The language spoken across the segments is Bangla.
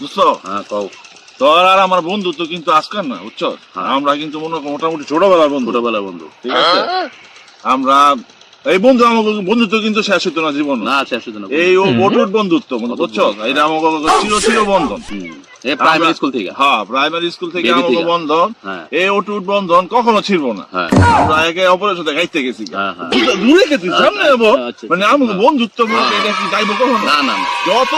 বুঝছ? হ্যাঁ কও। তোর আর আমার বন্ধুত্ব কিন্তু আজকাল না বুঝছ? হ্যাঁ। আমরা কিন্তু মনে মোটামুটি ছোটবেলার বন্ধু। ছোটবেলার বন্ধু। ঠিক আছে? আমরা এই বন্ধু আমাকে বন্ধুত্ব কিন্তু শেষ হতো না জীবন। না শেষ হতো না। এই ও বটুর বন্ধুত্ব মানে বুঝছ? এটা আমাকে চির চির বন্ধন। প্রাইমারি স্কুল থেকে। হ্যাঁ প্রাইমারি স্কুল থেকে বন্ধন হ্যাঁ। এই অটুট বন্ধন কখনো না। হ্যাঁ। আমরা একে অপরের সাথে গাইতে গেছি হ্যাঁ। দূরে- গেছি সামনে যাব আচ্ছা, আচ্ছা, মানে আমাকে। বন্ধুত্ব এটা কি যাইবো কখনো? না না। যত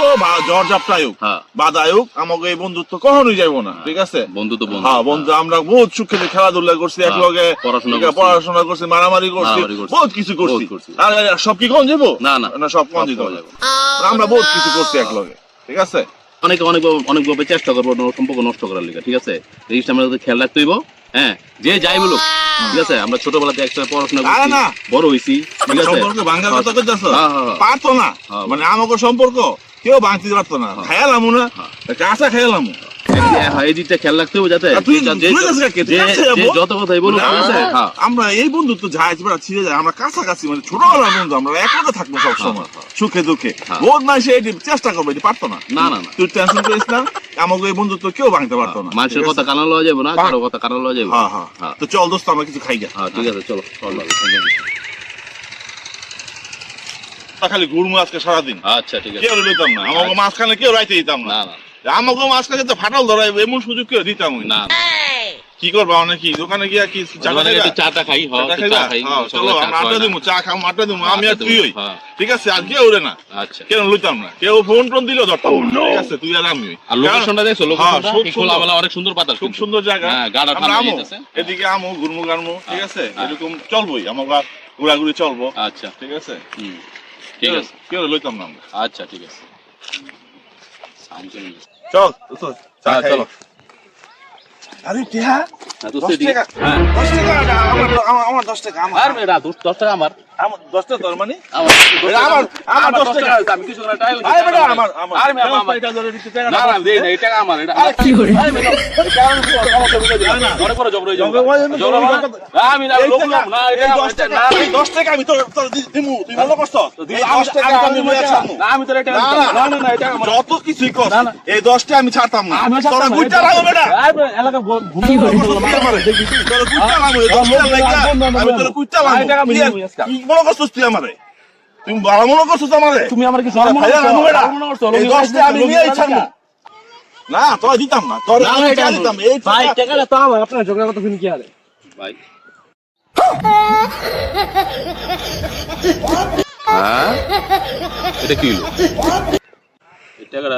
হোক বাধাই হোক আমাকে এই বন্ধুত্ব কখনোই যাইবো না ঠিক আছে? বন্ধু তো বন্ধু। হ্যাঁ বন্ধু আমরা বহুত সুখে খেলাধুলা করছি এক হ্যাঁ, লগে পড়াশোনা করছি। পড়াশোনা করছি মারামারি করছি। বহুত কিছু করছি। আর সব কি কম যাব না, না। সব কম কম হবে আমরা বহুত কিছু করছি এক লগে ঠিক আছে? অনেকে অনেক অনেক ভাবে চেষ্টা করব সম্পর্ক নষ্ট করার লিখে ঠিক আছে? এই জিনিসটা আমরা খেয়াল রাখতে হইব হ্যাঁ? যে যাই বলুক ঠিক আছে? আমরা ছোটবেলাতে একসাথে পড়াশোনা করছি বড় হইছি ঠিক আছে? সম্পর্ক কথা কইতাছ? হ্যাঁ, হ্যাঁ, হ্যাঁ। পারতো না। হ্যাঁ। মানে আমাকে সম্পর্ক কেউ ভাঙতে পারতো না। খেয়ালাম না। কাঁচা খেয়াল এই- হ্যাঁ, খেয়াল রাখতে হবে যাতে আর তুই যে- যে- তুই কাছে রাখে, তুই যে- কাছে যে যাব। যত কথাই বলুক ঠিক আছে? হ্যাঁ। আমরা এই বন্ধুত্ব যায় বেড়া ছিঁড়ে যায়। আমরা কাছাকাছি মানে ছোটবেলার বন্ধু আমরা একলগে থাকব সব সময় হ্যাঁ, হ্যাঁ। সুখে দুঃখে। হ্যাঁ। বহুত মাসে এটি চেষ্টা করবে এটি পারতো না। না, না, না। তুই টেনশন করিস না আমাকে এই বন্ধুত্ব কেউ ভাঙতে পারতো না। মানুষের কথা? কানা লওয়া যাবে না কারও কথা কানা লওয়া যাবে হ্যাঁ হ্যাঁ। হ্যাঁ। তো চল দোস্ত আমরা কিছু খাই গা হ্যাঁ ঠিক আছে চলো চলো। খালি ঘুরমু আজকে সারাদিন। আচ্ছা ঠিক আছে। কেউ লইতাম না। আমাকে মাঝখানে কেউ রাইতে দিতাম না না। আমাকে মাঝখানে তো ফাটাল ধরাই এমন সুযোগ কেউ দিতাম না। কি করবা মানে কি? দোকানে গিয়া কি চাটা খাই হ্যাঁ হ্যাঁ, চলো আড্ডা দিমু চা খাম আড্ডা দিমু আমি আর তুই হ্যাঁ। ঠিক আছে আর কেউ রে না। আচ্ছা। কেন লইতাম না? কেউ ফোন টোন দিলেও ধরতাম ঠিক আছে তুই আর আমি। আর লোকেশনটা দেখছ? লোকেশনটা এই অনেক সুন্দর পাতা খুব সুন্দর জায়গা। হ্যাঁ গাড়া ঠান্ডা আমো এদিকে আমো ঘুরমু গারমু ঠিক হ্যাঁ, আছে? হ্যাঁ। এরকম চলবোই আমাকে ঘোরাঘুরি চলবো। আচ্ছা। ঠিক আছে? ঠিক আছে। কেউ লইতাম না আচ্ছা ঠিক আছে। চল হ্যাঁ, খাই। চলো। আরে টিহা হ্যাঁ দশ টাকা। হ্যাঁ দশ টাকা এটা আমার টাকা দশ টাকা আমার আমার দশ টাকা তোর মানে? আমার আমার- আমার দশ আমি কিছু না টাকা আরে বেটা আমার আমার আরে মেয়ে আমার এটা ধরে দিতে না না দেই না এটা আমার এটা আরে মেয়ে এটা আমি সমস্যা বুঝে দিই না করে জবরে জবরে জবরে জবরে জবরে জবরে আমি না লোক টাকা, না এটা এই আমার, দশ এটা টাকা, না। এই দশ টাকা আমি তোর তোর দিমু তুই ভালো করছ? এই দশ টাকা আমি লইয়া ছাড়মু। না আমি তোর এটা না, না না না এটা আমার যত কিছুই কর। এই দশটা আমি ছাড়তাম না। আমি তোরা গুইটা লাগো বেটা। এলাকা ঘুমিয়ে তোরা গুইটা লাগো, দশটা লাগা, আমি তোরা গুইটা লাগো। আড়াই টাকা মনে করছিস তুই আমারে। তুমি ভালো মনে করছিস আমারে। তুমি আমার কিছু। এই দশটা আমি নিয়েই ছাড়মু। না তোরা দিতাম না তোরা দিতাম এই ভাই টাকা- টাকাটা তো আমার আপনার ঝগড়া কথা শুনি কি আরে ভাই। হ্যাঁ? এটা কি হলো? টাকাটা